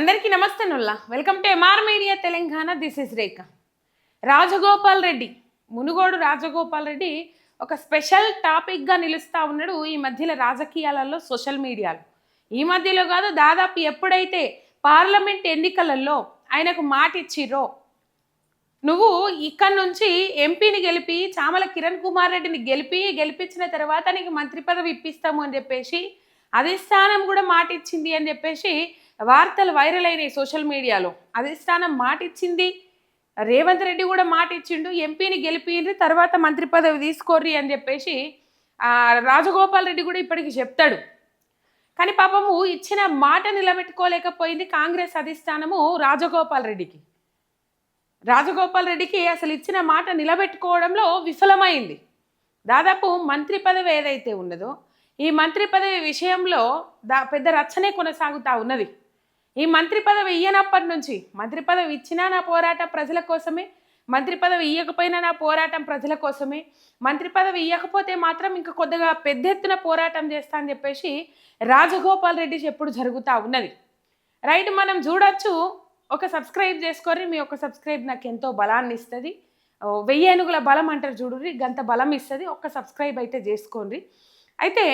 అందరికీ నమస్తే Nulla. Welcome to MR media Telangana this is Rekha Rajagopal Reddy Munugode Rajagopal Reddy ఒక special టాపిక్గా నిలుస్తూ ఉన్నాడు ఈ మధ్యలో రాజకీయాలలో సోషల్ మీడియాలో. ఈ మధ్యలో కాదు దాదాపు ఎప్పుడైతే పార్లమెంట్ ఎన్నికలలో ఆయనకు మాట ఇచ్చిర్రో నువ్వు ఇక్కడ నుంచి ఎంపీని గెలిపి చామల కిరణ్ కుమార్ రెడ్డిని గెలిపి గెలిపించిన తర్వాత నీకు మంత్రి పదవి ఇప్పిస్తాము అని చెప్పేసి అధిష్టానం కూడా మాట ఇచ్చింది అని చెప్పేసి వార్తలు వైరల్ అయినాయి సోషల్ మీడియాలో. అధిష్టానం మాట ఇచ్చింది రేవంత్ రెడ్డి కూడా మాట ఇచ్చిండు ఎంపీని గెలిపిండ్రి తర్వాత మంత్రి పదవి తీసుకోర్రి అని చెప్పేసి రాజగోపాల్ రెడ్డి కూడా ఇప్పటికి చెప్తాడు. కానీ పాపము ఇచ్చిన మాట నిలబెట్టుకోలేకపోయింది కాంగ్రెస్ అధిష్టానము రాజగోపాల్ రెడ్డికి. రాజగోపాల్ రెడ్డికి అసలు ఇచ్చిన మాట నిలబెట్టుకోవడంలో విఫలమైంది. దాదాపు మంత్రి పదవి ఏదైతే ఉన్నదో ఈ మంత్రి పదవి విషయంలో దా పెద్ద రచ్చనే కొనసాగుతూ ఉన్నది. ఈ మంత్రి పదవి ఇయ్యనప్పటి నుంచి మంత్రి పదవి ఇచ్చినా నా పోరాటం ప్రజల కోసమే మంత్రి పదవి ఇవ్వకపోయినా నా పోరాటం ప్రజల కోసమే మంత్రి పదవి ఇవ్వకపోతే మాత్రం ఇంకా కొద్దిగా పెద్ద ఎత్తున పోరాటం చేస్తా అని చెప్పేసి రాజగోపాల్ రెడ్డి ఎప్పుడు జరుగుతూ ఉన్నది. రైట్ మనం చూడొచ్చు ఒక సబ్స్క్రైబ్ చేసుకొని మీ ఒక సబ్స్క్రైబ్ నాకు ఎంతో బలాన్ని ఇస్తుంది. వెయ్యి ఏనుగుల బలం అంటారు చూడుర్రి గంత బలం ఇస్తుంది ఒక్క సబ్స్క్రైబ్ అయితే చేసుకోండి. అయితే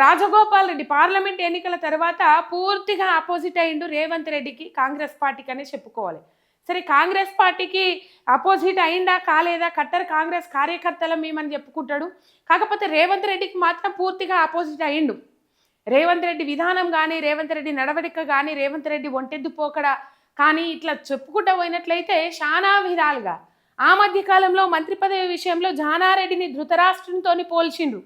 రాజగోపాల్ రెడ్డి పార్లమెంట్ ఎన్నికల తర్వాత పూర్తిగా ఆపోజిట్ అయిండు రేవంత్ రెడ్డికి కాంగ్రెస్ పార్టీకి అనే చెప్పుకోవాలి. సరే కాంగ్రెస్ పార్టీకి అపోజిట్ అయిందా కాలేదా? కట్టర్ కాంగ్రెస్ కార్యకర్తల మేమని చెప్పుకుంటాడు. కాకపోతే రేవంత్ రెడ్డికి మాత్రం పూర్తిగా ఆపోజిట్ అయిండు రేవంత్ రెడ్డి విధానం కానీ రేవంత్ రెడ్డి నడవడిక కానీ రేవంత్ రెడ్డి ఒంటెద్దు పోకడ కానీ ఇట్లా చెప్పుకుంటూ పోయినట్లయితే చాలా విధాలుగా ఆ మధ్యకాలంలో మంత్రి పదవి విషయంలో జానారెడ్డిని ధృతరాష్ట్రంతో పోల్చిండ్రు.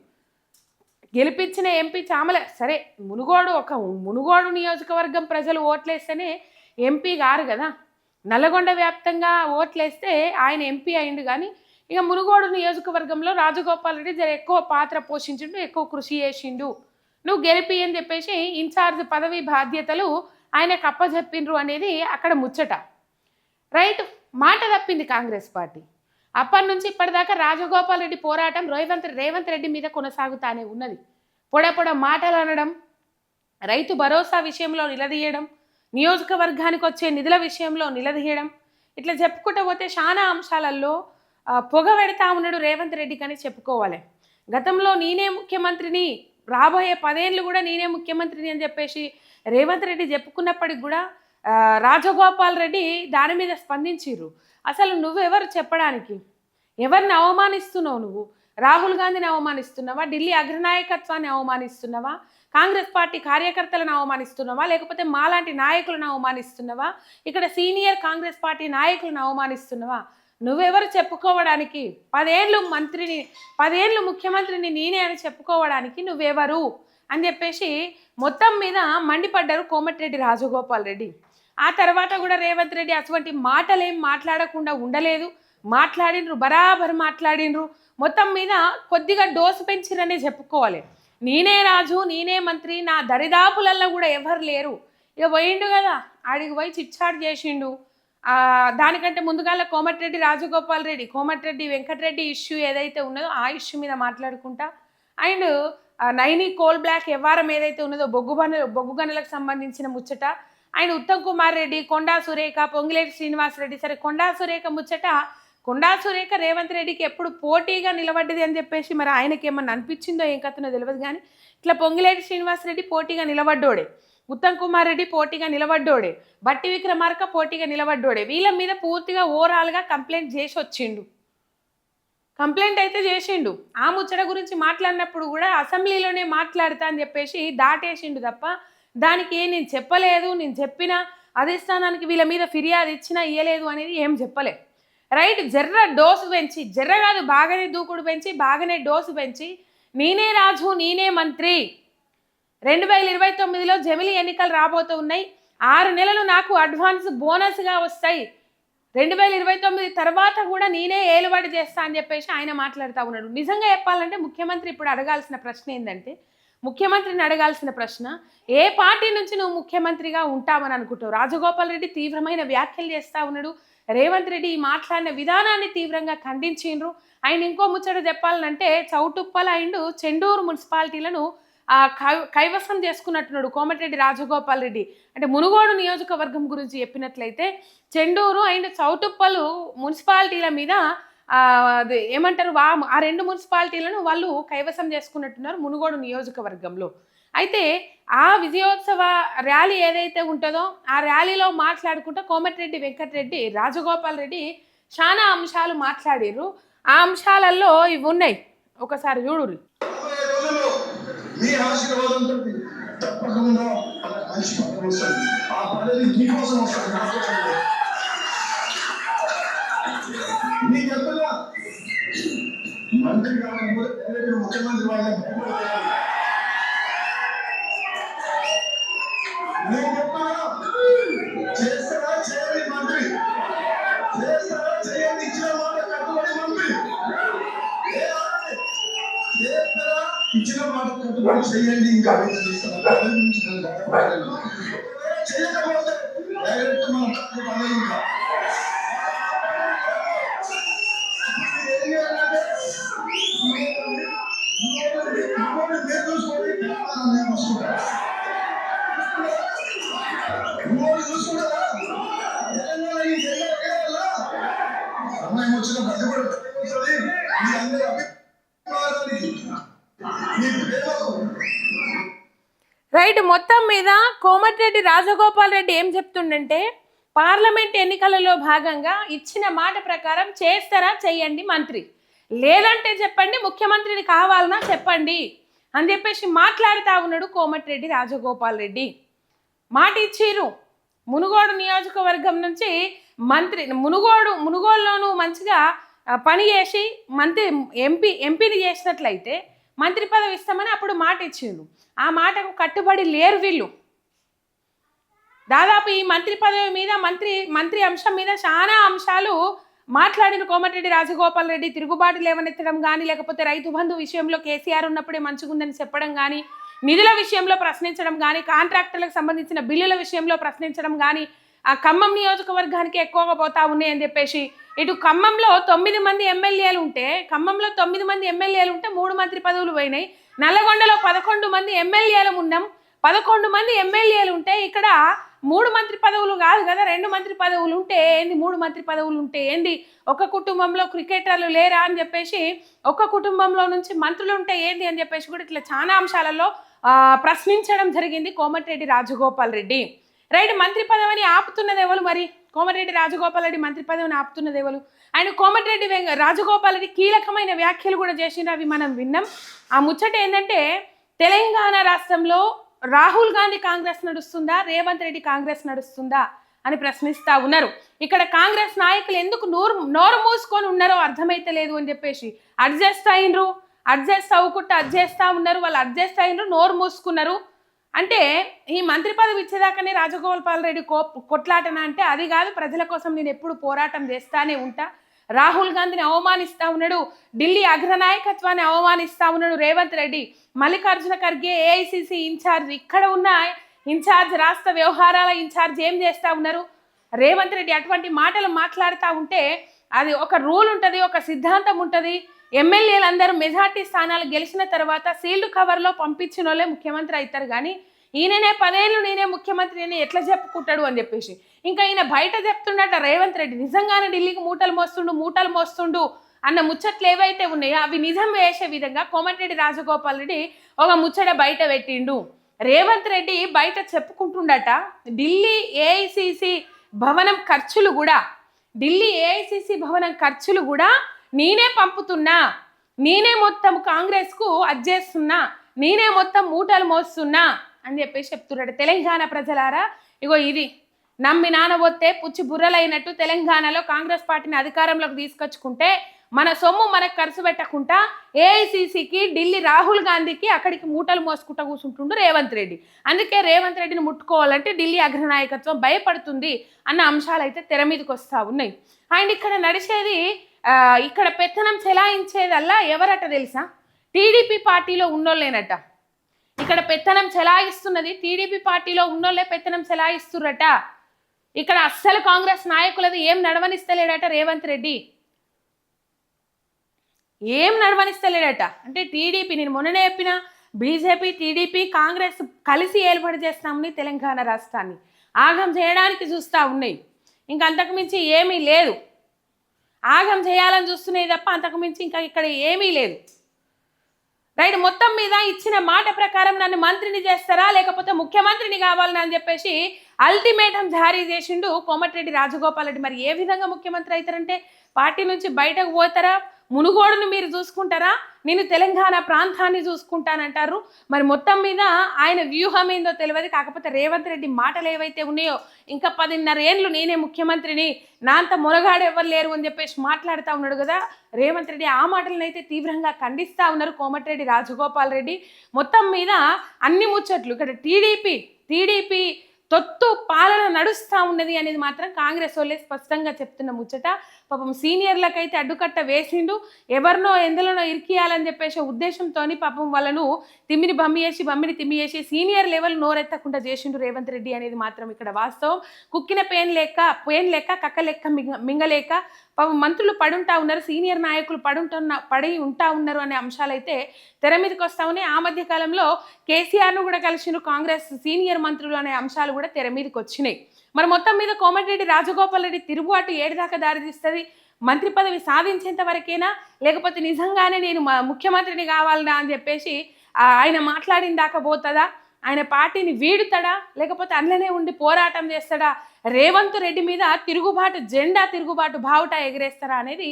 గెలిపించిన ఎంపీ చామల సరే మునుగోడు ఒక మునుగోడు నియోజకవర్గం ప్రజలు ఓట్లేస్తేనే ఎంపీ గారు కదా. నల్లగొండ వ్యాప్తంగా ఓట్లేస్తే ఆయన ఎంపీ అయిండు కానీ ఇక మునుగోడు నియోజకవర్గంలో రాజగోపాల్ రెడ్డి జర ఎక్కువ పాత్ర పోషించిండు ఎక్కువ కృషి చేసిండు. నువ్వు గెలిపి అని చెప్పేసి ఇన్ఛార్జ్ పదవి బాధ్యతలు ఆయనకు అప్పజెప్పిండ్రు అనేది అక్కడ ముచ్చట. రైట్ మాట తప్పింది కాంగ్రెస్ పార్టీ. అప్పటి నుంచి ఇప్పటిదాకా రాజగోపాల్ రెడ్డి పోరాటం రేవంత్ రేవంత్ రెడ్డి మీద కొనసాగుతానే ఉన్నది. పొడపొడ మాటలు అనడం రైతు భరోసా విషయంలో నిలదీయడం నియోజకవర్గానికి వచ్చే నిధుల విషయంలో నిలదీయడం ఇట్లా చెప్పుకుంటూ పోతే చాలా అంశాలలో పొగ పెడతా ఉన్నాడు రేవంత్ రెడ్డి కానీ చెప్పుకోవాలి. గతంలో నేనే ముఖ్యమంత్రిని రాబోయే పదేళ్ళు కూడా నేనే ముఖ్యమంత్రిని అని చెప్పేసి రేవంత్ రెడ్డి చెప్పుకున్నప్పటికి కూడా రాజగోపాల్ రెడ్డి దాని మీద స్పందించిర్రు. అసలు నువ్వెవరు చెప్పడానికి? ఎవరిని అవమానిస్తున్నావు నువ్వు? రాహుల్ గాంధీని అవమానిస్తున్నావా? ఢిల్లీ అగ్రనాయకత్వాన్ని అవమానిస్తున్నావా? కాంగ్రెస్ పార్టీ కార్యకర్తలను అవమానిస్తున్నావా? లేకపోతే మాలాంటి నాయకులను అవమానిస్తున్నావా? ఇక్కడ సీనియర్ కాంగ్రెస్ పార్టీ నాయకులను అవమానిస్తున్నావా? నువ్వెవరు చెప్పుకోవడానికి? పదేళ్ళు మంత్రిని పదేళ్ళు ముఖ్యమంత్రిని నేనే అని చెప్పుకోవడానికి నువ్వెవరు? అని చెప్పేసి మొత్తం మీద మండిపడ్డారు కోమటిరెడ్డి రాజగోపాల్ రెడ్డి. ఆ తర్వాత కూడా రేవంత్ రెడ్డి అటువంటి మాటలేం మాట్లాడకుండా ఉండలేదు. మాట్లాడిండ్రు బరాబర్ మాట్లాడిండ్రు మొత్తం మీద కొద్దిగా డోసు పెంచిరనే చెప్పుకోవాలి. నేనే రాజు నేనే మంత్రి నా దరిదాపులల్లో కూడా ఎవరు లేరు. ఇక పోయిండు కదా ఆడికి పోయి చిచ్చాడు చేసిండు. దానికంటే ముందుగాల కోమటిరెడ్డి రాజగోపాల్ రెడ్డి కోమటిరెడ్డి వెంకటరెడ్డి ఇష్యూ ఏదైతే ఉన్నదో ఆ ఇష్యూ మీద మాట్లాడుకుంటా. అండ్ నైని కోల్ బ్లాక్ వ్యవహారం ఏదైతే ఉన్నదో బొగ్గు బొగ్గు గనులకు సంబంధించిన ముచ్చట. ఆయన ఉత్తమ్ కుమార్ రెడ్డి కొండా సురేఖ పొంగిలేటి శ్రీనివాస్ రెడ్డి సరే కొండా సురేఖ ముచ్చట కొండా సురేఖ రేవంత్ రెడ్డికి ఎప్పుడు పోటీగా నిలబడ్డది అని చెప్పేసి మరి ఆయనకి ఏమన్నా అనిపించిందో ఏం కథనో తెలియదు కానీ ఇట్లా పొంగిలేటి శ్రీనివాస్ రెడ్డి పోటీగా నిలబడ్డోడే ఉత్తమ్ కుమార్ రెడ్డి పోటీగా నిలబడ్డోడే బట్టి విక్రమార్క పోటీగా నిలబడ్డోడే వీళ్ళ మీద పూర్తిగా ఓవరాల్గా కంప్లైంట్ చేసి వచ్చిండు. కంప్లైంట్ అయితే చేసిండు. ఆ ముచ్చట గురించి మాట్లాడినప్పుడు కూడా అసెంబ్లీలోనే మాట్లాడతా అని చెప్పేసి దాటేసిండు తప్ప దానికి నేను చెప్పలేదు నేను చెప్పిన అధిష్టానానికి వీళ్ళ మీద ఫిర్యాదు ఇచ్చినా ఇయ్యలేదు అనేది ఏం చెప్పలేదు రైట్? జర్ర డోసు పెంచి జర్ర కాదు బాగానే దూకుడు పెంచి బాగానే డోసు పెంచి నేనే రాజు నేనే మంత్రి. రెండు వేల ఇరవై తొమ్మిదిలో జమిలి ఎన్నికలు రాబోతూ ఉన్నాయి. ఆరు నెలలు నాకు అడ్వాన్స్ బోనస్గా వస్తాయి. రెండు వేల ఇరవై తొమ్మిది తర్వాత కూడా నేనే ఏలుబడి చేస్తా అని చెప్పేసి ఆయన మాట్లాడుతూ ఉన్నాడు. నిజంగా చెప్పాలంటే ముఖ్యమంత్రి ఇప్పుడు అడగాల్సిన ప్రశ్న ఏంటంటే ముఖ్యమంత్రిని అడగాల్సిన ప్రశ్న ఏ పార్టీ నుంచి నువ్వు ముఖ్యమంత్రిగా ఉంటావని అనుకుంటావు? రాజగోపాల్ రెడ్డి తీవ్రమైన వ్యాఖ్యలు చేస్తా ఉన్నాడు. రేవంత్ రెడ్డి ఈ మాట్లాడిన విధానాన్ని తీవ్రంగా ఖండించిండ్రు. ఆయన ఇంకో ముచ్చట చెప్పాలంటే చౌటుప్పల అండ్ చెండూరు మున్సిపాలిటీలను కై- కైవసం చేసుకున్నట్టున్నాడు కోమటిరెడ్డి రాజగోపాల్ రెడ్డి. అంటే మునుగోడు నియోజకవర్గం గురించి చెప్పినట్లయితే చెండూరు అండ్ చౌటుప్పలు మున్సిపాలిటీల మీద అది ఏమంటారు వా ఆ రెండు మున్సిపాలిటీలను వాళ్ళు కైవసం చేసుకున్నట్టున్నారు మునుగోడు నియోజకవర్గంలో. అయితే ఆ విజయోత్సవ ర్యాలీ ఏదైతే ఉంటుందో ఆ ర్యాలీలో మాట్లాడుకుంటూ కోమటిరెడ్డి వెంకటరెడ్డి రాజగోపాల్ రెడ్డి చాలా అంశాలు మాట్లాడారు ఆ అంశాలలో ఇవి ఉన్నాయి. ఒకసారి చూడు మీ ఆశీర్వాదంతో తప్పకుండా మంచి వస్తుంది. ఆ పదవి మీకోసం వస్తుంది. ఇచ్చిన మాట చేయండి ఇంకా చేయకపోతే డైరెక్ట్ ఇంకా. చూసుకుంటారా? తెలంగాణ ఈ జెండా వచ్చిన కట్టుబడి వస్తుంది మీ అందరి అభిప్రాయానికి మీ ప్రేమకు రైట్ మొత్తం మీద కోమటిరెడ్డి రాజగోపాల్ రెడ్డి ఏం చెప్తుండంటే పార్లమెంట్ ఎన్నికలలో భాగంగా ఇచ్చిన మాట ప్రకారం చేస్తారా చేయండి మంత్రి. లేదంటే చెప్పండి ముఖ్యమంత్రిని కావాలన్నా చెప్పండి అని చెప్పేసి మాట్లాడుతూ ఉన్నాడు కోమటిరెడ్డి రాజగోపాల్ రెడ్డి. మాట ఇచ్చిర్రు. మునుగోడు నియోజకవర్గం నుంచి మంత్రి మునుగోడు మునుగోడులోనూ మంచిగా పని చేసి మంత్రి ఎంపీ ఎంపీని చేసినట్లయితే మంత్రి పదవి ఇస్తామని అప్పుడు మాట ఇచ్చిండు. ఆ మాటకు కట్టుబడి లేరు వీళ్ళు. దాదాపు ఈ మంత్రి పదవి మీద మంత్రి మంత్రి అంశం మీద చాలా అంశాలు మాట్లాడిన కోమటిరెడ్డి రాజగోపాల్ రెడ్డి. తిరుగుబాటు లేవనెత్తడం కానీ లేకపోతే రైతు బంధు విషయంలో కేసీఆర్ ఉన్నప్పుడే మంచిగుందని చెప్పడం కానీ నిధుల విషయంలో ప్రశ్నించడం కానీ కాంట్రాక్టర్లకు సంబంధించిన బిల్లుల విషయంలో ప్రశ్నించడం కానీ ఆ ఖమ్మం నియోజకవర్గానికి ఎక్కువగా పోతా ఉన్నాయని చెప్పేసి ఇటు ఖమ్మంలో తొమ్మిది మంది ఎమ్మెల్యేలు ఉంటే ఖమ్మంలో తొమ్మిది మంది ఎమ్మెల్యేలు ఉంటే మూడు మంత్రి పదవులు పోయినాయి. నల్లగొండలో పదకొండు మంది ఎమ్మెల్యేలు ఉన్నాం. పదకొండు మంది ఎమ్మెల్యేలు ఉంటే ఇక్కడ మూడు మంత్రి పదవులు కాదు కదా రెండు మంత్రి పదవులు ఉంటే ఏంది మూడు మంత్రి పదవులు ఉంటే ఏంది? ఒక కుటుంబంలో క్రికెటర్లు లేరా అని చెప్పేసి ఒక కుటుంబంలో నుంచి మంత్రులు ఉంటే ఏంది అని చెప్పేసి కూడా ఇట్లా చాలా అంశాలలో ప్రశ్నించడం జరిగింది కోమటిరెడ్డి రాజగోపాల్ రెడ్డి. రైట్ మంత్రి పదవిని ఆపుతున్నది ఎవరు మరి? కోమటిరెడ్డి రాజగోపాల్ రెడ్డి మంత్రి పదవిని ఆపుతున్నది ఎవరు? ఆయన కోమటిరెడ్డి వెంక- రాజగోపాల్ రెడ్డి కీలకమైన వ్యాఖ్యలు కూడా చేసిన అవి మనం విన్నాం. ఆ ముచ్చట ఏంటంటే తెలంగాణ రాష్ట్రంలో రాహుల్ గాంధీ కాంగ్రెస్ నడుస్తుందా రేవంత్ రెడ్డి కాంగ్రెస్ నడుస్తుందా అని ప్రశ్నిస్తా ఉన్నారు. ఇక్కడ కాంగ్రెస్ నాయకులు ఎందుకు నోరు నోరు మూసుకొని ఉన్నారో అర్థమైతే లేదు అని చెప్పేసి అడ్జస్ట్ అయినరు అడ్జస్ట్ అవ్వకుండా అడ్జస్ట్ ఉన్నారు వాళ్ళు అడ్జస్ట్ అయినరు నోరు మూసుకున్నారు. అంటే ఈ మంత్రి పదవి ఇచ్చేదాకానే రాజగోపాల్ రెడ్డి కో కొట్లాటన అంటే అది కాదు ప్రజల కోసం నేను ఎప్పుడు పోరాటం చేస్తానే ఉంటా. రాహుల్ గాంధీని అవమానిస్తా ఉన్నాడు. ఢిల్లీ అగ్రనాయకత్వాన్ని అవమానిస్తా ఉన్నాడు రేవంత్ రెడ్డి. మల్లికార్జున ఖర్గే ఏఐసిసి ఇన్ఛార్జ్ ఇక్కడ ఉన్న ఇన్ఛార్జ్ రాష్ట్ర వ్యవహారాల ఇన్ఛార్జ్ ఏం చేస్తా ఉన్నారు? రేవంత్ రెడ్డి అటువంటి మాటలు మాట్లాడుతూ ఉంటే అది ఒక రూల్ ఉంటుంది ఒక సిద్ధాంతం ఉంటుంది. ఎమ్మెల్యేలు అందరూ మెజార్టీ స్థానాలు గెలిచిన తర్వాత సీల్డ్ కవర్లో పంపించిన వాళ్ళే ముఖ్యమంత్రి అవుతారు. కానీ ఈయననే పదేళ్ళు నేనే ముఖ్యమంత్రి నేనే ఎట్లా చెప్పుకుంటాడు అని చెప్పేసి. ఇంకా ఈయన బయట చెప్తుండట రేవంత్ రెడ్డి నిజంగానే ఢిల్లీకి మూటలు మోస్తుండు మూటలు మోస్తుండు అన్న ముచ్చట్లు ఏవైతే ఉన్నాయో అవి నిజం వేసే విధంగా కోమటిరెడ్డి రాజగోపాల్ రెడ్డి ఒక ముచ్చట బయట పెట్టిండు. రేవంత్ రెడ్డి బయట చెప్పుకుంటుండట ఢిల్లీ ఏఐసిసి భవనం ఖర్చులు కూడా ఢిల్లీ ఏఐసిసి భవనం ఖర్చులు కూడా నేనే పంపుతున్నా నేనే మొత్తం కాంగ్రెస్కు అజ్జేస్తున్నా నేనే మొత్తం మూటలు మోస్తున్నా అని చెప్పేసి చెప్తున్నాడు తెలంగాణ ప్రజలారా. ఇగో ఇది నమ్మి నానబోతే పుచ్చి బుర్రలైనట్టు తెలంగాణలో కాంగ్రెస్ పార్టీని అధికారంలోకి తీసుకొచ్చుకుంటే మన సొమ్ము మనకు ఖర్చు పెట్టకుండా ఏఐసిసికి ఢిల్లీ రాహుల్ గాంధీకి అక్కడికి మూటలు మోసుకుంటూ కూర్చుంటుండు రేవంత్ రెడ్డి. అందుకే రేవంత్ రెడ్డిని ముట్టుకోవాలంటే ఢిల్లీ అగ్రనాయకత్వం భయపడుతుంది అన్న అంశాలు అయితే తెర మీదకి వస్తూ ఉన్నాయి. అండ్ ఇక్కడ నడిచేది ఇక్కడ పెత్తనం చెలాయించేదల్లా ఎవరట తెలుసా? టీడీపీ పార్టీలో ఉన్నోళ్ళేనట. ఇక్కడ పెత్తనం చెలాయిస్తున్నది టీడీపీ పార్టీలో ఉన్నోళ్ళే పెత్తనం చెలాయిస్తుర్రట. ఇక్కడ అస్సలు కాంగ్రెస్ నాయకులది ఏం నడవనిస్తలేడట రేవంత్ రెడ్డి. ఏం నడవనిస్తలేడట? అంటే టీడీపీ నేను మొన్ననే చెప్పిన బీజేపీ టీడీపీ కాంగ్రెస్ కలిసి ఏర్పాటు చేస్తామని తెలంగాణ రాష్ట్రాన్ని. ఆగం చేయడానికి చూస్తూ ఉన్నాయి. ఇంకా అంతకుమించి ఏమీ లేదు. ఆగం చేయాలని చూస్తున్నాయి తప్ప అంతకుమించి ఇంకా ఇక్కడ ఏమీ లేదు. రైట్ మొత్తం మీద ఇచ్చిన మాట ప్రకారం నన్ను మంత్రిని చేస్తారా లేకపోతే ముఖ్యమంత్రిని కావాలని అని చెప్పేసి అల్టిమేటం జారీ చేసిండు కోమటిరెడ్డి రాజగోపాల్ రెడ్డి. మరి ఏ విధంగా ముఖ్యమంత్రి అవుతారంటే పార్టీ నుంచి బయటకు పోతారా? మునుగోడును మీరు చూసుకుంటారా? నేను తెలంగాణ ప్రాంతాన్ని చూసుకుంటానంటారు. మరి మొత్తం మీద ఆయన వ్యూహం ఏందో తెలియదు. కాకపోతే రేవంత్ రెడ్డి మాటలు ఏవైతే ఉన్నాయో ఇంకా పదిన్నర ఏళ్ళు నేనే ముఖ్యమంత్రిని నా అంత మొనగాడు ఎవరు లేరు అని చెప్పేసి మాట్లాడుతూ ఉన్నాడు కదా. రేవంత్ రెడ్డి ఆ మాటలను అయితే తీవ్రంగా ఖండిస్తూ ఉన్నారు కోమటిరెడ్డి రాజగోపాల్ రెడ్డి. మొత్తం మీద అన్ని ముచ్చట్లు ఇక్కడ టీడీపీ టీడీపీ తొత్తు పాలన నడుస్తూ ఉన్నది అనేది మాత్రం కాంగ్రెస్ వాళ్ళే స్పష్టంగా చెప్తున్న ముచ్చట. పాపం సీనియర్లకైతే అడ్డుకట్ట వేసిండు. ఎవరినో ఎందులోనో ఇరికియాలని చెప్పేసి ఉద్దేశంతో పాపం వాళ్ళను తిమ్మిని బమ్మి చేసి బమ్మిని తిమ్మి చేసి సీనియర్ లెవెల్ నోరెత్తకుండా చేసిండు రేవంత్ రెడ్డి అనేది మాత్రం ఇక్కడ వాస్తవం. కుక్కిన పేన్ లెక్క పేన్ లెక్క కక్క లెక్క మింగ మింగలేక పాపం మంత్రులు పడుంటా ఉన్నారు సీనియర్ నాయకులు పడుంటున్న పడి ఉంటా ఉన్నారు అనే అంశాలైతే తెర మీదకి వస్తామని ఆ మధ్య కాలంలో కేసీఆర్ను కూడా కలిసిన కాంగ్రెస్ సీనియర్ మంత్రులు అనే అంశాలు కూడా తెర మీదకి వచ్చినాయి. మరి మొత్తం మీద కోమటిరెడ్డి రాజగోపాల్ రెడ్డి తిరుగుబాటు ఏడిదాకా దారితీస్తుంది మంత్రి పదవి సాధించేంత వరకేనా? లేకపోతే నిజంగానే నేను ముఖ్యమంత్రిని కావాలనా అని చెప్పేసి ఆయన మాట్లాడిన దాకా పోతుందా? ఆయన పార్టీని వీడుతాడా? లేకపోతే అందులోనే ఉండి పోరాటం చేస్తాడా? రేవంత్ రెడ్డి మీద తిరుగుబాటు జెండా తిరుగుబాటు బావుట ఎగిరేస్తారా అనేది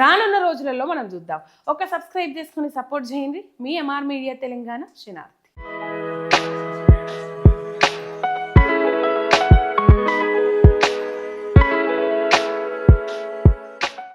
రానున్న రోజులలో మనం చూద్దాం. ఒక సబ్స్క్రైబ్ చేసుకుని సపోర్ట్ చేయండి. మీ ఎంఆర్ మీడియా తెలంగాణ చినార్.